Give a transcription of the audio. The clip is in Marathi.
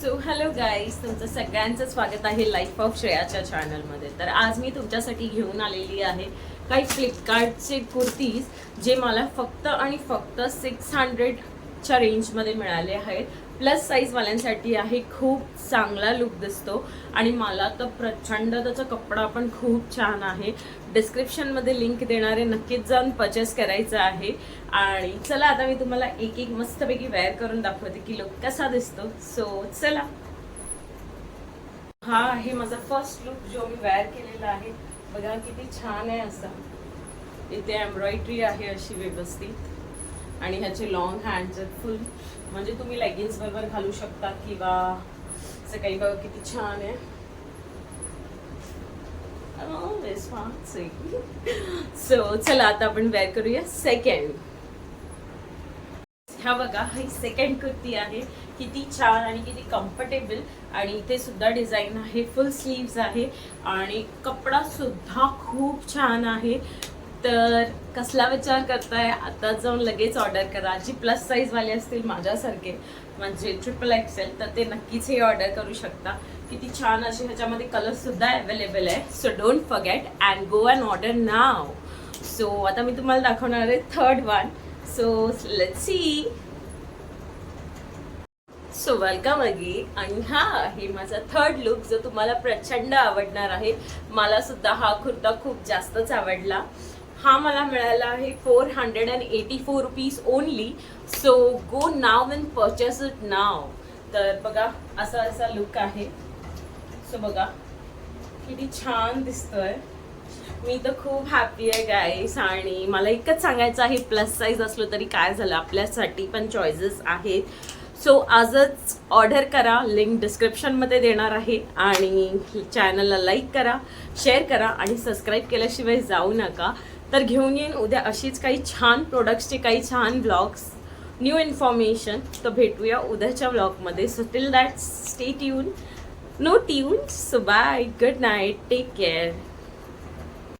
सो हॅलो गाईज तुमचं सगळ्यांचं स्वागत आहे लाईफ ऑफ श्रेयाच्या चॅनलमध्ये तर आज मी तुमच्यासाठी घेऊन आलेली आहे काही फ्लिपकार्टचे कुर्तीज जे मला फक्त आणि फक्त सिक्स हंड्रेड च्या रेंजमध्ये मिळाले आहेत. प्लस साईजवाल्यांसाठी आहे खूप चांगला लुक दिसतो. आणि मला तर प्रचंड त्याचा कपडा पण खूप छान आहे. डिस्क्रिप्शनमध्ये लिंक देणारे नक्कीच जाऊन परचेस करायचं आहे. आणि चला आता मी तुम्हाला एक एक मस्तपैकी वेअर करून दाखवते की लुक कसा दिसतो. सो चला. हा आहे माझा फर्स्ट लुक जो मी वेअर केलेला आहे. बघा किती छान आहे असा. इथे एम्ब्रॉयडरी आहे अशी व्यवस्थित. आणि ह्याचे लॉंग हँड्स फुल म्हणजे तुम्ही लेगिन्स बरोबर घालू शकता किंवा असं काही बघा किती छान आहे. Oh, सो चला आता आपण वेअर करूया सेकंड ह्या बघा ही सेकंड कुर्ती आहे. किती छान आणि किती कम्फर्टेबल आणि इथे सुद्धा डिझाईन आहे फुल स्लीव्स आहे. आणि कपडा सुद्धा खूप छान आहे. तर कसला विचार करताय? आता जाऊन लगेच ऑर्डर करा. जी प्लस साईजवाले असतील माझ्यासारखे म्हणजे ट्रिपल एक्सेल तर ते नक्कीच हे ऑर्डर करू शकता. किती छान असे ह्याच्यामध्ये कलर सुद्धा अवेलेबल आहे. So don't forget and go and order now so आता मी तुम्हाला दाखवणार आहे third one so let see so welcome again आणि हा आहे माझा थर्ड लुक जो तुम्हाला प्रचंड आवडणार आहे. मला सुद्धा हा कुर्ता खूप जास्तच आवडला. हा मला मिळाला आहे four hundred and eighty four rupees only so go now and purchase it now तर बघा असा असा लुक आहे. सो बघा किती छान दिसतोय. मी तर खूप हॅपी आहे गाईस आणि मला इतकंच सांगायचं आहे प्लस साईज असलो तरी काय झालं आपल्यासाठी पण चॉईसेस आहेत. सो आजच ऑर्डर करा लिंक डिस्क्रिप्शनमध्ये देणार आहे आणि चॅनलला लाईक करा शेअर करा आणि सबस्क्राईब केल्याशिवाय जाऊ नका. तर घेऊन येईन उद्या अशीच काही छान प्रोडक्ट्सचे काही छान ब्लॉग्स न्यू इन्फॉर्मेशन तर भेटूया उद्याच्या ब्लॉगमध्ये so till that stay tune no tune so bye good night take care